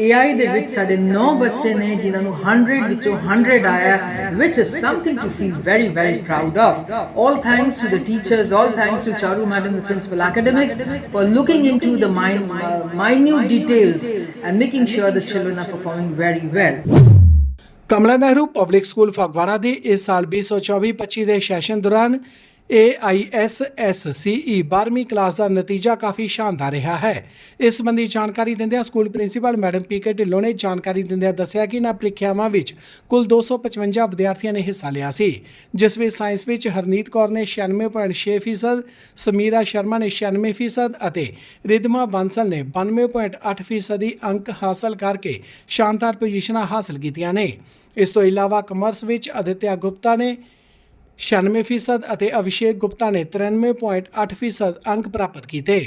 AI ਦੇ ਵਿੱਚ ਸਾਡੇ 9 ਬੱਚੇ ਨੇ ਜਿਨ੍ਹਾਂ ਨੂੰ 100 ਵਿੱਚੋਂ 100 ਆਇਆ which is something to feel very very proud of all thanks to the teachers all thanks to Charu madam the principal academics for looking into the min- uh, minute details and making sure the children are performing very well Kamla Nehru public school Phagwara ਦੇ ਇਸ ਸਾਲ 2024-25 ਦੇ session ਦੌਰਾਨ AISSCE 12ਵੀਂ class ਦਾ ਨਤੀਜਾ ਕਾਫੀ ਸ਼ਾਨਦਾਰ ਰਿਹਾ ਹੈ। ਇਸ ਸੰਬੰਧੀ ਜਾਣਕਾਰੀ ਦਿੰਦਿਆਂ school principal madam P K Dhillon ਨੇ ਜਾਣਕਾਰੀ ਦਿੰਦਿਆਂ ਦੱਸਿਆ ਕਿ ਇਹਨਾਂ ਪ੍ਰੀਖਿਆਵਾਂ ਵਿੱਚ ਕੁੱਲ 255 ਵਿਦਿਆਰਥੀਆਂ ਨੇ ਹਿੱਸਾ ਲਿਆ ਸੀ। ਜਿਸ ਵਿੱਚ ਸਾਇੰਸ ਵਿੱਚ ਹਰਨੀਤ ਕੌਰ ਨੇ 96.6% ਸਮੀਰਾ ਸ਼ਰਮਾ ਨੇ 96% ਅਤੇ ਰਿਦਮਾ ਬਾਂਸਲ ਨੇ 92.8% ਦੀ ਅੰਕ ਹਾਸਲ ਕਰਕੇ ਸ਼ਾਨਦਾਰ ਪੋਜੀਸ਼ਨਾਂ ਹਾਸਲ ਕੀਤੀਆਂ ਨੇ। ਇਸ ਤੋਂ ਇਲਾਵਾ ਕਮਰਸ ਵਿੱਚ ਅਦਿੱਤਿਆ ਗੁਪਤਾ ਨੇ 96% ਅਤੇ ਅਭਿਸ਼ੇਕ ਗੁਪਤਾ ਨੇ 93.8% ਅੰਕ ਪ੍ਰਾਪਤ ਕੀਤੇ।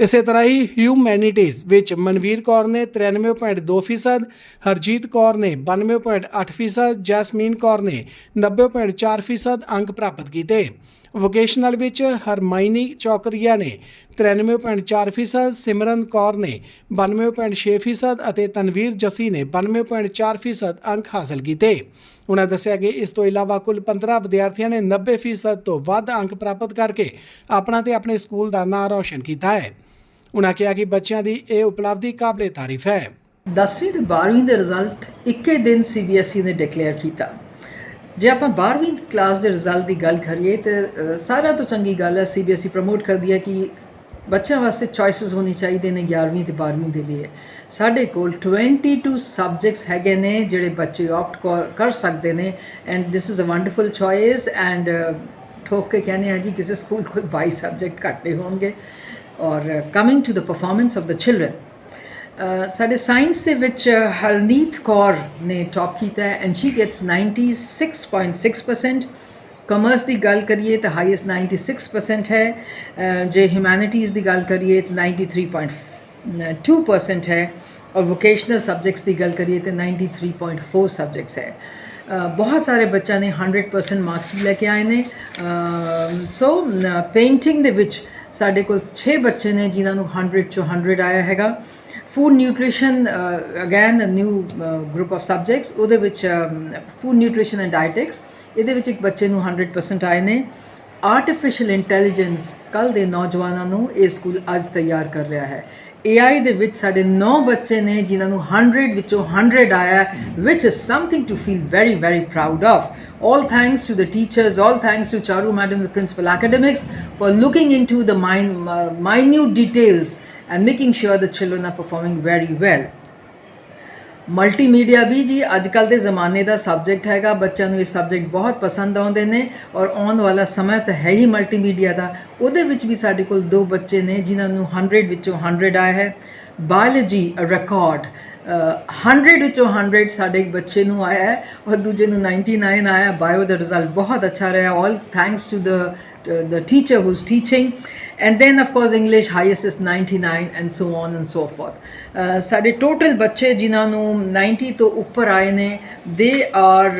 ਇਸੇ ਤਰ੍ਹਾਂ ਹੀ ਹਿਊਮੈਨਿਟੀਜ਼ ਵਿੱਚ ਮਨਵੀਰ ਕੌਰ ਨੇ 93.2% ਹਰਜੀਤ ਕੌਰ ਨੇ 92.8% ਜੈਸਮੀਨ ਕੌਰ ਨੇ 90.4% ਅੰਕ ਪ੍ਰਾਪਤ ਕੀਤੇ। ਵੋਕੇਸ਼ਨਲ ਵਿੱਚ ਹਰਮਾਈਨੀ ਚੌਕਰੀਆ ਨੇ 93.4% ਸਿਮਰਨ ਕੌਰ ਨੇ 92.6% ਅਤੇ ਤਨਵੀਰ ਜੱਸੀ ਨੇ 92.4% ਅੰਕ ਹਾਸਲ ਕੀਤੇ। ਉਹਨਾਂ ਦੱਸਿਆ ਕਿ ਇਸ ਤੋਂ ਇਲਾਵਾ ਕੁੱਲ 15 ਵਿਦਿਆਰਥੀਆਂ ਨੇ 90% ਤੋਂ ਵੱਧ ਅੰਕ ਪ੍ਰਾਪਤ ਕਰਕੇ ਆਪਣਾ ਤੇ ਆਪਣੇ ਸਕੂਲ ਦਾ ਨਾਂ ਰੌਸ਼ਨ ਕੀਤਾ ਹੈ। ਉਹਨਾਂ ਕਿਹਾ ਕਿ ਬੱਚਿਆਂ ਦੀ ਇਹ ਉਪਲਬਧੀ ਕਾਬਲੇ ਤਾਰੀਫ ਹੈ। 10ਵੀਂ ਤੇ 12ਵੀਂ ਦੇ ਰਿਜ਼ਲਟ ਇੱਕੇ ਦਿਨ ਸੀਬੀਐਸਈ ਨੇ ਡਿਕਲੇਅਰ ਕੀਤਾ। ਜੇ ਆਪਾਂ 12ਵੀਂ ਕਲਾਸ ਦੇ ਰਿਜ਼ਲਟ ਦੀ ਗੱਲ ਕਰੀਏ ਤੇ ਸਾਰਾ ਤੋਂ ਚੰਗੀ ਗੱਲ ਹੈ ਸੀਬੀਐਸਈ ਪ੍ਰਮੋਟ ਕਰਦੀ ਹੈ ਕਿ ਬੱਚਿਆਂ ਵਾਸਤੇ ਚੋਇਸਸ ਹੋਣੀ ਚਾਹੀਦੇ ਨੇ 11ਵੀਂ ਤੇ 12ਵੀਂ ਦੇ ਲਈ। ਸਾਡੇ ਕੋਲ 22 ਸਬਜੈਕਟਸ ਹੈਗੇ ਨੇ, ਜਿਹੜੇ ਬੱਚੇ ਆਪਟ ਕਰ ਸਕਦੇ ਨੇ। And this is a wonderful choice and ਠੋਕ ਕੇ ਕਹਿੰਦੇ ਆ ਜੀ, ਕਿਸੇ ਸਕੂਲ ਕੋਲ 22 ਸਬਜੈਕਟ ਘੱਟੇ ਹੋਣਗੇ। ਔਰ coming to the performance of the children ਸਾਡੇ ਸਾਇੰਸ ਦੇ ਵਿੱਚ ਹਰਨੀਤ ਕੌਰ ਨੇ ਟੌਪ ਕੀਤਾ ਹੈ ਐਂਡ ਸ਼ੀ ਗੈਟਸ 96.6% ਕਮਰਸ ਦੀ ਗੱਲ ਕਰੀਏ ਤਾਂ ਹਾਈਐਸਟ 96% ਹੈ ਜੇ ਹਿਊਮੈਨਿਟੀਜ਼ ਦੀ ਗੱਲ ਕਰੀਏ ਤਾਂ 93.2% ਹੈ, ਔਰ ਵੋਕੇਸ਼ਨਲ ਸਬਜੈਕਟਸ ਦੀ ਗੱਲ ਕਰੀਏ ਤਾਂ 93.4 ਸਬਜੈਕਟਸ ਹੈ। ਬਹੁਤ ਸਾਰੇ ਬੱਚਿਆਂ ਨੇ 100% ਮਾਰਕਸ ਵੀ ਲੈ ਕੇ ਆਏ ਨੇ ਸੋ ਪੇਂਟਿੰਗ ਦੇ ਵਿੱਚ ਸਾਡੇ ਕੋਲ 6 ਬੱਚੇ ਨੇ ਜਿਨ੍ਹਾਂ ਨੂੰ 100 ਚੋਂ 100 ਆਇਆ ਹੈਗਾ। Food nutrition again a new group of subjects ਉਹਦੇ ਵਿੱਚ ਫੂਡ ਨਿਊਟ੍ਰੀਸ਼ਨ ਐਂਡ ਡਾਇਟਿਕਸ ਇਹਦੇ ਵਿੱਚ ਇੱਕ ਬੱਚੇ ਨੂੰ 100% ਆਏ ਨੇ ਆਰਟੀਫੀਸ਼ੀਅਲ ਇੰਟੈਲੀਜੈਂਸ ਕੱਲ ਦੇ ਨੌਜਵਾਨਾਂ ਨੂੰ ਇਹ ਸਕੂਲ ਅੱਜ ਤਿਆਰ ਕਰ ਰਿਹਾ ਹੈ AI ਦੇ ਵਿੱਚ ਸਾਡੇ 9 ਬੱਚੇ ਨੇ ਜਿਨ੍ਹਾਂ ਨੂੰ 100 ਵਿੱਚੋਂ 100 ਆਇਆ which is something to feel very very proud of all thanks to the teachers all thanks to Charu madam the principal academics for looking into the min- uh, minute details and making sure the children are performing very well. Multimedia ਵੀ ਜੀ ਅੱਜ ਕੱਲ ਦੇ ਜ਼ਮਾਨੇ ਦਾ subject ਹੈਗਾ ਬੱਚਿਆਂ ਨੂੰ ਇਹ subject ਬਹੁਤ ਪਸੰਦ ਆਉਂਦੇ ਨੇ ਔਰ ਆਉਣ ਵਾਲਾ ਸਮਾਂ ਤਾਂ ਹੈ ਹੀ ਮਲਟੀਮੀਡੀਆ ਦਾ ਉਹਦੇ ਵਿੱਚ ਵੀ ਸਾਡੇ ਕੋਲ ਦੋ ਬੱਚੇ ਨੇ ਜਿਨ੍ਹਾਂ ਨੂੰ 100 ਵਿੱਚੋਂ 100 ਆਇਆ ਹੈ ਬਾਇਓਲੋਜੀ ਰਿਕਾਰਡ 100 ਵਿੱਚੋਂ 100 ਸਾਡੇ ਬੱਚੇ ਨੂੰ ਆਇਆ ਹੈ ਔਰ ਦੂਜੇ ਨੂੰ 99 ਆਇਆ ਬਾਇਓ ਦਾ ਰਿਜ਼ਲਟ ਬਹੁਤ ਅੱਛਾ ਰਿਹਾ। All thanks to the the teacher who's teaching. And then of course english highest is 99 and so on and so forth. Uh, ਸਾਡੇ ਟੋਟਲ ਬੱਚੇ ਜਿਨ੍ਹਾਂ ਨੂੰ 90 ਤੋਂ ਉੱਪਰ ਆਏ ਨੇ ਦੇ ਆਰ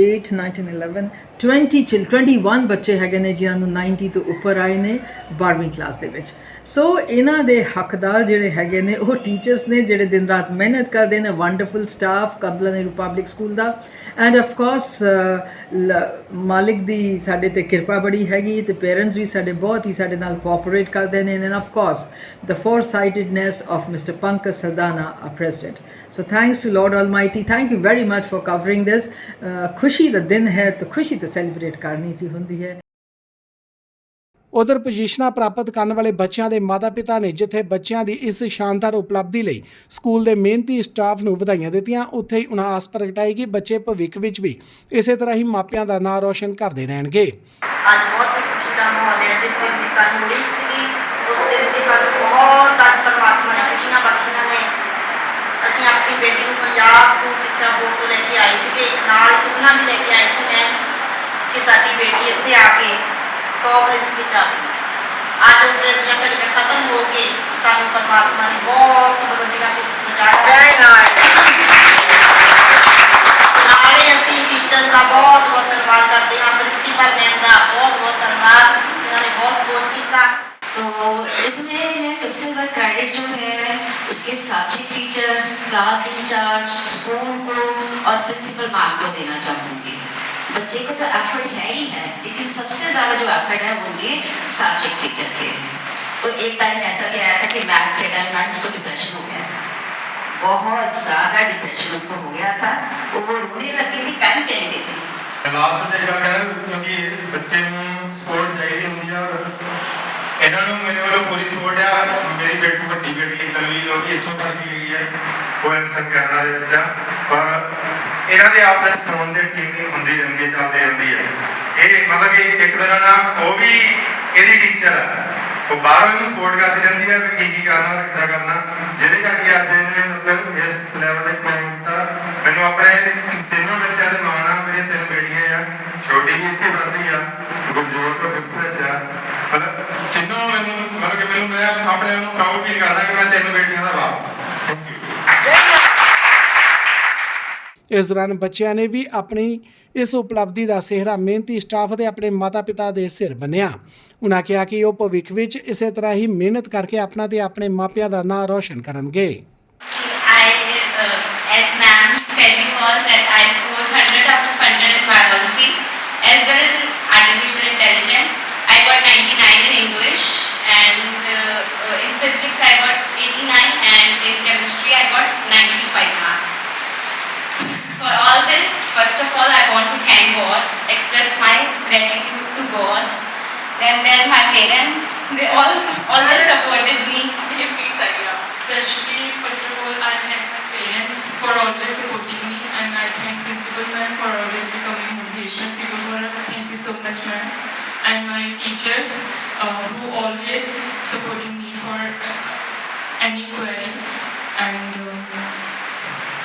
8 19 11 20 ਚਿਲ 21 ਬੱਚੇ ਹੈਗੇ ਨੇ ਜਿਨ੍ਹਾਂ ਨੂੰ 90 ਤੋਂ ਉੱਪਰ ਆਏ ਨੇ 12ਵੀਂ ਕਲਾਸ ਦੇ ਵਿੱਚ। ਸੋ ਇਹਨਾਂ ਦੇ ਹੱਕਦਾਰ ਜਿਹੜੇ ਹੈਗੇ ਨੇ ਉਹ ਟੀਚਰਸ ਨੇ ਜਿਹੜੇ ਦਿਨ ਰਾਤ ਮਿਹਨਤ ਕਰਦੇ ਨੇ wonderful staff Kamla Nehru public school the and of course ਮਾਲਿਕ ਦੀ ਸਾਡੇ ਤੇ ਕਿਰਪਾ ਬੜੀ ਹੈਗੀ ਤੇ ਪੇਰੈਂਟਸ ਵੀ ਸਾਡੇ ਬਹੁਤ ਹੀ ਸਾਡੇ ਨਾਲ ਕੋਆਪਰੇਟ ਕਰਦੇ ਨੇ and of course the foresightedness of Mr. Pankaj Sardana, our president. So thanks to Lord Almighty. Thank thank you very for covering covering this ਖੁਸ਼ੀ ਦਾ ਦਿਨ ਹੈ ਤਾਂ ਖੁਸ਼ੀ ਤਾਂ ਸੈਲੀਬ੍ਰੇਟ ਕਰਨੀ ਜੀ ਹੁੰਦੀ ਹੈ ਉਧਰ ਪੋਜੀਸ਼ਨਾਂ ਪ੍ਰਾਪਤ ਕਰਨ ਵਾਲੇ ਬੱਚਿਆਂ ਦੇ ਮਾਤਾ-ਪਿਤਾ ਨੇ ਜਿੱਥੇ ਬੱਚਿਆਂ ਦੀ ਇਸ ਸ਼ਾਨਦਾਰ ਉਪਲਬਧੀ ਲਈ ਸਕੂਲ ਦੇ ਮਿਹਨਤੀ ਸਟਾਫ ਨੂੰ ਵਧਾਈਆਂ ਦਿੱਤੀਆਂ, ਉੱਥੇ ਹੀ ਉਹਨਾਂ ਆਸ ਪ੍ਰਗਟਾਈ ਕਿ ਬੱਚੇ ਭਵਿੱਖ ਵਿੱਚ ਵੀ ਇਸੇ ਤਰ੍ਹਾਂ ਹੀ ਮਾਪਿਆਂ ਦਾ ਨਾਂ ਰੌਸ਼ਨ ਕਰਦੇ ਰਹਿਣਗੇ। ਅੱਜ ਬਹੁਤ ਹੀ ਖੁਸ਼ੀ ਦਾ ਮਾਹੌਲ ਹੈ। ਜਿਸ ਦਿਨ ਦੀ ਸਾਨੂੰ ਉਡੀਕ ਸੀਗੀ, ਉਸ ਦਿਨ ਦੀ ਸਾਨੂੰ ਬਹੁਤ ਅੱਜ ਪਰਮਾਤਮਾ ਨੇ ਖੁਸ਼ੀਆਂ ਬਖਸ਼ੀਆਂ ਨੇ। ਅਸੀਂ ਆਪਣੀ ਬੇਟੀ ਨੂੰ ਪੰਜਾਬ ਸਕੂਲ ਸਿੱਖਿਆ ਬੋਰਡ ਤੋਂ ਲੈ ਕੇ ਆਏ ਸੀਗੇ। ਨਾਲ ਸੁਪਨਾ ਵੀ ਲੈ ਕੇ ਆਏ ਸੀ ਮੈਂ ਕਿ ਸਾਡੀ ਬੇਟੀ ਇੱਥੇ ਆ ਕੇ ਟੌਪ ਲਿਸਟ ਵਿੱਚ ਆਵੇ ਅੱਜ ਉਸ ਦਿਨ ਦੀਆਂ ਘੜੀਆਂ ਖਤਮ ਹੋ ਕੇ ਸਾਨੂੰ ਪਰਮਾਤਮਾ ਨੇ ਬਹੁਤ ਬੁਲੰਦੀਆਂ ਤੇ ਪਹੁੰਚਾਇਆ ਨਾਲੇ ਅਸੀਂ ਟੀਚਰ ਦਾ ਬਹੁਤ ਬਹੁਤ ਧੰਨਵਾਦ ਕਰਦੇ ਹਾਂ ਪ੍ਰਿੰਸੀਪਲ ਮੈਮ ਦਾ ਬਹੁਤ ਬਹੁਤ ਧੰਨਵਾਦ ਜਿਨ੍ਹਾਂ ਨੇ ਬਹੁਤ ਸਪੋਰਟ ਕੀਤਾ तो इसमें सबसे ज़्यादा क्रेडिट जो है उसके subject teacher class incharge school को और प्रिंसिपल मैम को देना चाहूँगी बच्चे को तो एफर्ट है ही है लेकिन सबसे ज़्यादा जो एफर्ट है वो उनके सब्जेक्ट टीचर के हैं तो एक टाइम ऐसा भी आया था कि मैथ के टाइम मैम उसको डिप्रेशन हो गया था बहुत ज़्यादा डिप्रेशन उसको हो गया था वो रोने लगी थी पेन फेंक देती थी ਲਾਸਟ ਚ ਇਹ ਗੱਲ ਕਹਿ ਕਿਉਂਕਿ ਬੱਚੇ ਨੂੰ ਸਪੋਰਟ ਚਾਹੀਦੀ ਹੁੰਦੀ ਆ ਔਰ ਇਹਨਾਂ ਨੂੰ ਮੇਰੇ ਵੱਲੋਂ ਪੂਰੀ ਸਪੋਰਟ ਆ ਮੇਰੀ ਬੇਟੀ ਵੱਡੀ ਬੇਟੀ ਤਨਵੀਰ ਉਹ ਵੀ ਇੱਥੋਂ ਪੜ੍ਹ ਕੇ ਗਈ ਹੈ ਉਹ ਐਕਸ਼ਨ ਕਰਨਾ ਦੇ ਵਿੱਚ ਆ। ਪਰ ਇਹਨਾਂ ਦੇ ਆਪਸ ਵਿੱਚ ਫੋਨ ਟੀਮ ਹੁੰਦੀ ਰਹਿੰਦੀ ਹੈ ਚੱਲਦੀ ਰਹਿੰਦੀ ਹੈ ਇਹ ਮਤਲਬ ਕਿ ਇੱਕ ਤਰ੍ਹਾਂ ਨਾਲ ਉਹ ਵੀ ਇਹਦੀ ਟੀਚਰ ਆ। ਉਹ ਬਾਹਰੋਂ ਇਹਨੂੰ ਸਪੋਰਟ ਕਰਦੀ ਰਹਿੰਦੀ ਹੈ ਕਿ ਕੀ ਕੀ ਕਰਨਾ, ਕਿੱਦਾਂ ਕਰਨਾ। ਜਿਹਦੇ ਕਰਕੇ ਅੱਜ ਇਹਨੇ ਮਤਲਬ ਇਸ ਲੈਵਲ ਤੇ ਪਹੁੰਚ ਮੈਨੂੰ ਆਪਣੇ ਤਿੰਨੋਂ ਬੱਚਿਆਂ ਦੇ ਮਾਣ ਆ ਮੇਰੀਆਂ ਤਿੰਨ ਬੇਟੀਆਂ ਆ, ਛੋਟੀ ਵੀ ਇੱਥੇ ਪੜ੍ਹਦੀ ਆ, ਗੁਰਜੋਤ ਤੋਂ ਫਿਫਥ ਵਿੱਚ ਆ। ਮਤਲਬ ਤਿੰਨੋਂ ਮੈਨੂੰ, ਮਤਲਬ ਕਿ ਮੈਨੂੰ ਮੈਂ ਆਪਣੇ ਆਪ ਨੂੰ ਪ੍ਰਾਊਡ ਫੀਲ ਕਰਦਾ ਕਿ ਮੈਂ ਤਿੰਨ ਬੇਟੀਆਂ ਦਾ ਬਾਪ ਥੈਂਕ ਯੂ ਇਸ ਦੌਰਾਨ ਬੱਚਿਆਂ ਨੇ ਵੀ ਆਪਣੀ ਇਸ ਉਪਲਬਧੀ ਦਾ ਸਿਹਰਾ ਮਿਹਨਤੀ ਸਟਾਫ ਅਤੇ ਆਪਣੇ ਮਾਤਾ-ਪਿਤਾ ਦੇ ਸਿਰ ਬੰਨਿਆ ਉਨ੍ਹਾਂ ਕਿਹਾ ਕਿ ਉਹ ਭਵਿੱਖ ਵਿੱਚ ਇਸੇ ਤਰ੍ਹਾਂ ਹੀ ਮਿਹਨਤ ਕਰਕੇ ਆਪਣਾ ਤੇ ਆਪਣੇ ਮਾਪਿਆਂ ਦਾ ਨਾਂ ਰੌਸ਼ਨ ਕਰਨਗੇ I, uh, as ma'am tell you all that I scored 100 out of 100 in biology as well as in artificial intelligence. I got 99 in English and uh, uh, in physics I got 89 and in chemistry I got 95 marks. For all this, first of all I want to thank God, express my gratitude to God. Then then my parents, they all always supported me. Especially, first of all, I thank my parents for always supporting me, and I thank Principal Ma'am for always becoming motivational figure for us. Thank you so much, ma'am. And my teachers uh, who always supporting me for uh, any query. And um,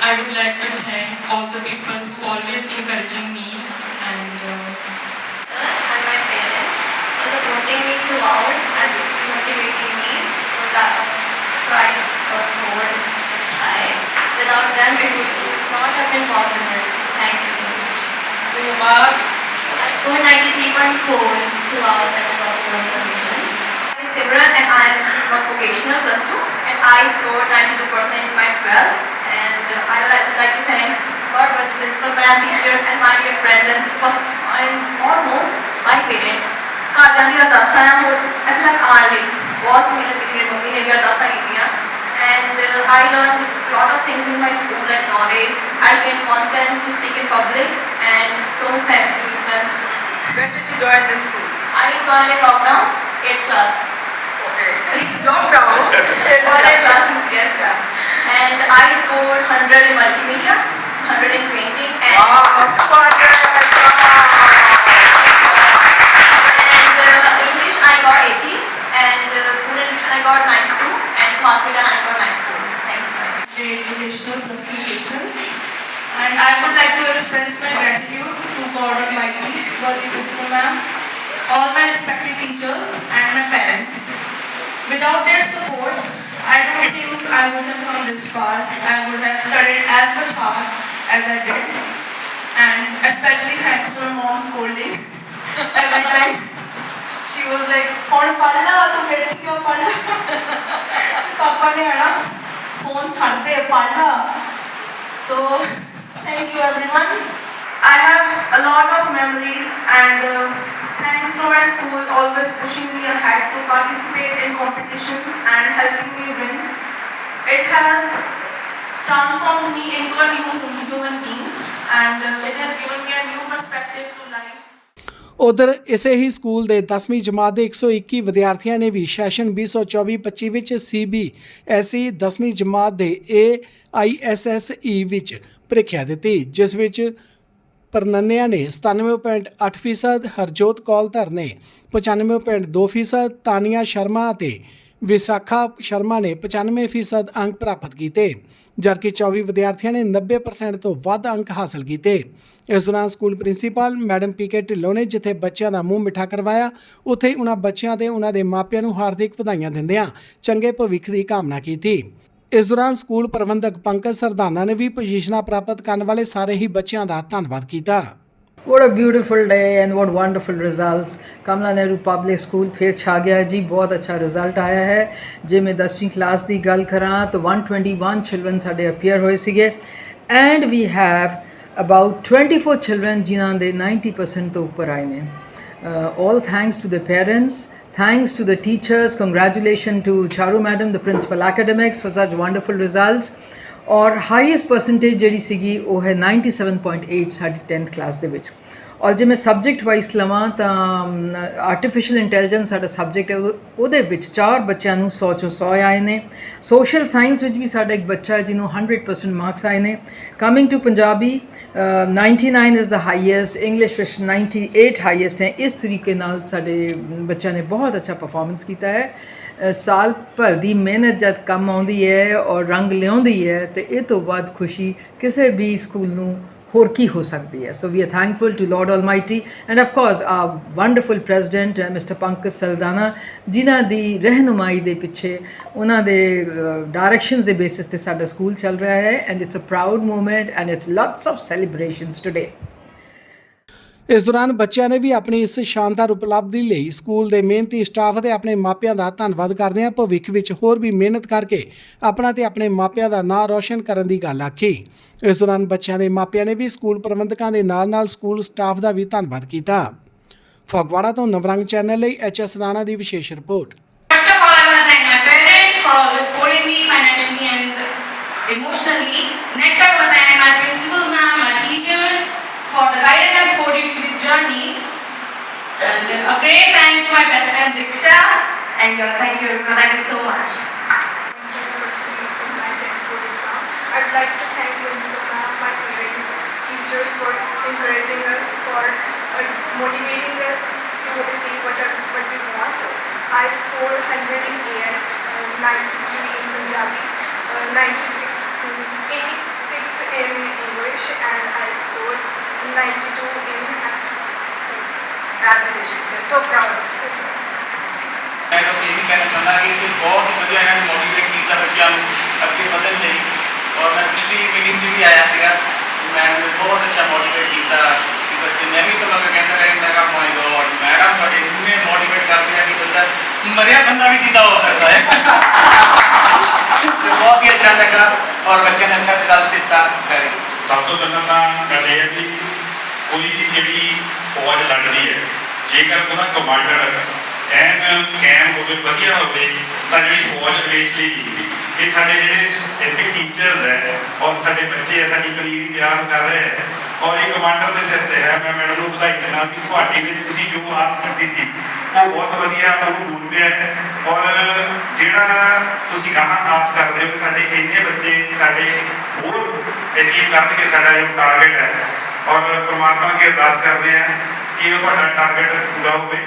I would like to thank all the people who always encouraging me and. Uh, teachers and my parents for supporting me throughout and motivating me so that so I was scored this high. Without them, it would not have been possible. So thank you so much. So your marks I scored 93.4 throughout and I got first position. I'm Simran and I am a student of vocational plus two and I scored 92% in my 12th and uh, I would like, like to thank God with principal ma'am, teachers and my dear friends and first and almost my parents ਘਰਦਿਆਂ ਦੀ ਅਰਦਾਸਾਂ ਆ ਹੋਰ ਇੱਥੇ ਤੱਕ ਆਉਣ ਲਈ ਬਹੁਤ ਮਿਹਨਤ ਕੀਤੀ ਮੇਰੀ ਮੰਮੀ ਨੇ ਵੀ ਅਰਦਾਸਾਂ ਕੀਤੀਆਂ and uh, I learned lot of things in my school like knowledge I gained confidence to speak in public and so thankful ma'am When did you join this school? I joined in lockdown 8th class Okay. Lockdown. Online classes, yes, ma'am. And I scored 100 in multimedia, 100 in painting, and, Wow, and uh, English I got 80, and uh, food and nutrition I got 92, and mass media I got 94. Thank you. ma'am. educational plus and I would like to express my gratitude to God Almighty, Worthy Principal Ma'am, all my respected teachers and my parents. Without their support, I don't think I would have come this far. I would have studied as much hard as I did. And especially thanks to my mom scolding every time. She was like, phone palla, La get बेटी क्यों पढ़ ला पापा ने है ना phone छाड़ दे पढ़ ला I have a lot of memories and uh, thanks to my school always pushing me ahead to participate in competitions and helping me win. It has transformed me into a new human. Being and uh, it has given me a new perspective to life. ਉਧਰ ਇਸੇ ਹੀ school ਦੇ 10ਵੀਂ ਜਮਾਤ ਦੇ 121 ਵਿਦਿਆਰਥੀਆਂ ਨੇ ਵੀ session 2024-25 ਵਿੱਚ CBSE 10ਵੀਂ ਜਮਾਤ ਦੇ ਏ AISSE ਵਿੱਚ ਪ੍ਰੀਖਿਆ ਦਿੱਤੀ, ਜਿਸ ਵਿੱਚ ਪਰਨੰਨਿਆ ਨੇ 97.8% ਹਰਜੋਤ ਕੌਲਧਰ ਨੇ 95.2% ਤਾਨੀਆ ਸ਼ਰਮਾ ਅਤੇ ਵਿਸਾਖਾ ਸ਼ਰਮਾ ਨੇ 95% ਅੰਕ ਪ੍ਰਾਪਤ ਕੀਤੇ। ਜਦਕਿ 24 ਵਿਦਿਆਰਥੀਆਂ ਨੇ 90% ਤੋਂ ਵੱਧ ਅੰਕ ਹਾਸਲ ਕੀਤੇ। ਇਸ ਦੌਰਾਨ school principal madam P K Dhillon ਨੇ ਜਿੱਥੇ ਬੱਚਿਆਂ ਦਾ ਮੂੰਹ ਮਿੱਠਾ ਕਰਵਾਇਆ, ਉੱਥੇ ਹੀ ਉਹਨਾਂ ਬੱਚਿਆਂ ਤੇ ਉਹਨਾਂ ਦੇ ਮਾਪਿਆਂ ਨੂੰ ਹਾਰਦਿਕ ਵਧਾਈਆਂ ਦਿੰਦਿਆਂ ਚੰਗੇ ਭਵਿੱਖ ਦੀ ਕਾਮਨਾ ਕੀਤੀ। ਇਸ ਦੌਰਾਨ ਸਕੂਲ ਪ੍ਰਬੰਧਕ ਪੰਕਜ ਸਰਦਾਨਾ ਨੇ ਵੀ ਪੋਜੀਸ਼ਨਾਂ ਪ੍ਰਾਪਤ ਕਰਨ ਵਾਲੇ ਸਾਰੇ ਹੀ ਬੱਚਿਆਂ ਦਾ ਧੰਨਵਾਦ ਕੀਤਾ। What a beautiful day and what wonderful results. Kamla Nehru public school ਫਿਰ ਛਾ ਗਿਆ ਹੈ ਜੀ ਬਹੁਤ ਅੱਛਾ ਰਿਜ਼ਲਟ ਆਇਆ ਹੈ ਜੇ ਮੈਂ 10ਵੀਂ ਕਲਾਸ ਦੀ ਗੱਲ ਕਰਾਂ ਤਾਂ 121 ਚਿਲਡਰਨ ਸਾਡੇ ਅਪੀਅਰ ਹੋਏ ਸੀਗੇ and we have about 24 children ਜਿਨ੍ਹਾਂ ਦੇ 90% ਤੋਂ ਉੱਪਰ ਆਏ ਨੇ all thanks to the parents thanks to the teachers congratulations to charu madam the principal academics for such wonderful results ਔਰ ਹਾਈਐਸਟ ਪਰਸੈਂਟੇਜ ਜਿਹੜੀ ਸੀਗੀ ਉਹ ਹੈ 97.8 ਸਾਡੀ 10th ਕਲਾਸ ਦੇ ਵਿੱਚ। ਔਰ ਜੇ ਮੈਂ ਸਬਜੈਕਟ ਵਾਈਜ਼ ਲਵਾਂ ਤਾਂ ਆਰਟੀਫੀਸ਼ੀਅਲ ਇੰਟੈਲੀਜੈਂਸ ਸਾਡਾ ਸਬਜੈਕਟ ਹੈ ਉਹ- ਉਹਦੇ ਵਿੱਚ ਚਾਰ ਬੱਚਿਆਂ ਨੂੰ 100 ਚੋਂ 100 ਆਏ ਨੇ। ਸੋਸ਼ਲ ਸਾਇੰਸ ਵਿੱਚ ਵੀ ਸਾਡਾ ਇੱਕ ਬੱਚਾ ਹੈ ਜਿਹਨੂੰ 100% ਮਾਰਕਸ ਆਏ ਨੇ। Coming to Punjabi uh, 99 is the highest English ਵਿੱਚ 98 ਹਾਈਐਸਟ ਹੈ। ਇਸ ਤਰੀਕੇ ਨਾਲ ਸਾਡੇ ਬੱਚਿਆਂ ਨੇ ਬਹੁਤ ਅੱਛਾ ਪਰਫਾਰਮੈਂਸ ਕੀਤਾ ਹੈ। ਸਾਲ ਭਰ ਦੀ ਮਿਹਨਤ ਜਦ ਕੰਮ ਆਉਂਦੀ ਹੈ ਔਰ ਰੰਗ ਲਿਆਉਂਦੀ ਹੈ, ਤੇ ਇਹ ਤੋਂ ਬਾਅਦ ਖੁਸ਼ੀ ਕਿਸੇ ਵੀ ਸਕੂਲ ਨੂੰ ਹੋਰ ਕੀ ਹੋ ਸਕਦੀ ਹੈ। So we are thankful to Lord Almighty and of course a wonderful president mister Pankaj Saldanha ਜਿਨ੍ਹਾਂ ਦੀ ਰਹਿਨੁਮਾਈ ਦੇ ਪਿੱਛੇ ਉਹਨਾਂ ਦੇ ਡਾਇਰੈਕਸ਼ਨਸ ਦੇ ਬੇਸਿਸ ਤੇ ਸਾਡਾ ਸਕੂਲ ਚੱਲ ਰਿਹਾ ਹੈ and it's a proud moment and it's lots of celebrations today ਇਸ ਦੌਰਾਨ ਬੱਚਿਆਂ ਨੇ ਵੀ ਆਪਣੀ ਇਸ ਸ਼ਾਨਦਾਰ ਉਪਲਬਧੀ ਲਈ ਸਕੂਲ ਦੇ ਮਿਹਨਤੀ ਸਟਾਫ ਅਤੇ ਆਪਣੇ ਮਾਪਿਆਂ ਦਾ ਧੰਨਵਾਦ ਕਰਦੇ ਹਾਂ। ਭਵਿੱਖ ਵਿੱਚ ਹੋਰ ਵੀ ਮਿਹਨਤ ਕਰਕੇ ਆਪਣਾ ਤੇ ਆਪਣੇ ਮਾਪਿਆਂ ਦਾ ਨਾਂ ਰੌਸ਼ਨ ਕਰਨ ਦੀ ਗੱਲ ਆਖੀ। ਇਸ ਦੌਰਾਨ ਬੱਚਿਆਂ ਦੇ ਮਾਪਿਆਂ ਨੇ ਵੀ ਸਕੂਲ ਪ੍ਰਬੰਧਕਾਂ ਦੇ ਨਾਲ-ਨਾਲ ਸਕੂਲ ਸਟਾਫ ਦਾ ਵੀ ਧੰਨਵਾਦ ਕੀਤਾ। ਫਗਵਾੜਾ ਤੋਂ ਨਵਰੰਗ ਚੈਨਲ ਲਈ ਐਚਐਸ ਰਾਣਾ ਦੀ ਵਿਸ਼ੇਸ਼ report. For always supporting me financially and emotionally. Next, I want to thank my principal ma'am, my teachers for the guidance And a great thank to my best friend Diksha. And uh, thank you, everyone. Thank you so much. percentage in my 10th board exam. I would like to thank Principal Ma'am, my parents, teachers for encouraging us, for uh, motivating us to achieve whatever what we want. I scored 100 in AL, uh, 93 in Punjabi, uh, 96, mm, 86 in English, and I scored 92 in SST. Congratulations. We're so proud of you. ਮੈਂ ਬਸ ਇਹ ਵੀ ਕਹਿਣਾ ਚਾਹੁੰਦਾ ਕਿ ਇੱਥੇ ਬਹੁਤ ਹੀ ਵਧੀਆ ਇਹਨਾਂ ਨੇ ਮੋਟੀਵੇਟ ਕੀਤਾ ਬੱਚਿਆਂ ਨੂੰ ਅੱਗੇ ਵਧਣ ਲਈ ਔਰ ਮੈਂ ਪਿਛਲੀ ਮੀਟਿੰਗ 'ਚ ਵੀ ਆਇਆ ਸੀਗਾ ਮੈਡਮ ਨੇ ਬਹੁਤ ਅੱਛਾ ਮੋਟੀਵੇਟ ਕੀਤਾ ਕਿ ਬੱਚੇ ਮੈਂ ਵੀ ਸਮਾਂ ਕਹਿੰਦਾ ਰਿਹਾ ਮੈਂ ਕਿਹਾ ਮਾਈ ਗੋਡ ਮੈਡਮ ਤੁਹਾਡੇ ਇੰਨੇ ਮੋਟੀਵੇਟ ਕਰਦੇ ਆ ਕਿ ਬੰਦਾ ਮਰਿਆ ਬੰਦਾ ਵੀ ਜਿੰਦਾ ਹੋ ਸਕਦਾ ਹੈ ਤੇ ਬਹੁਤ ਹੀ ਅੱਛਾ ਲੱਗਾ ਔਰ ਬੱਚੇ ਨੇ ਅੱਛਾ ਰਿਜ਼ਲਟ ਦਿੱਤਾ ਕਰੇ ਸਭ ਤੋਂ ਪਹਿਲਾਂ ਤਾਂ ਗੱਲ ਇਹ ਹੈ ਵੀ ਕੋਈ ਵੀ ਜਿਹੜੀ ਫੌਜ ਲੜਦੀ ਹੈ, ਜੇਕਰ ਉਹਦਾ ਕਮਾਂਡਰ ਐਨ ਕੈਮ ਹੋਵੇ, ਵਧੀਆ ਹੋਵੇ, ਤਾਂ ਜਿਹੜੀ ਫੌਜ ਹਮੇਸ਼ਾ ਲਈ ਨਹੀਂ ਹੁੰਦੀ। ਇਹ ਸਾਡੇ ਜਿਹੜੇ ਇੱਥੇ ਟੀਚਰਸ ਹੈ, ਔਰ ਸਾਡੇ ਬੱਚੇ ਹੈ, ਸਾਡੀ ਪਨੀਰੀ ਤਿਆਰ ਕਰ ਰਹੇ ਹੈ, ਔਰ ਇਹ ਕਮਾਂਡਰ ਦੇ ਸਿਰ ਤੇ ਹੈ। ਮੈਂ ਮੈਡਮ ਨੂੰ ਵਧਾਈ ਦਿੰਦਾ ਵੀ ਤੁਹਾਡੇ ਵਿੱਚ ਤੁਸੀਂ ਜੋ ਆਸ ਕੀਤੀ ਸੀ, ਉਹ ਬਹੁਤ ਵਧੀਆ ਉਹਨੂੰ ਬੋਲ ਪਿਆ ਹੈ। ਔਰ ਜਿਹੜਾ ਤੁਸੀਂ ਗਾਹਾਂ ਆਸ ਕਰਦੇ ਹੋ ਸਾਡੇ ਇੰਨੇ ਬੱਚੇ, ਸਾਡੇ ਹੋਰ ਅਚੀਵ ਕਰਨਗੇ, ਸਾਡਾ ਜੋ ਟਾਰਗੇਟ ਹੈ ਔਰ ਪਰਮਾਤਮਾ ਅੱਗੇ ਅਰਦਾਸ ਕਰਦੇ ਹਾਂ ਕਿ ਉਹ ਤੁਹਾਡਾ ਟਾਰਗੇਟ ਪੂਰਾ ਹੋਵੇ।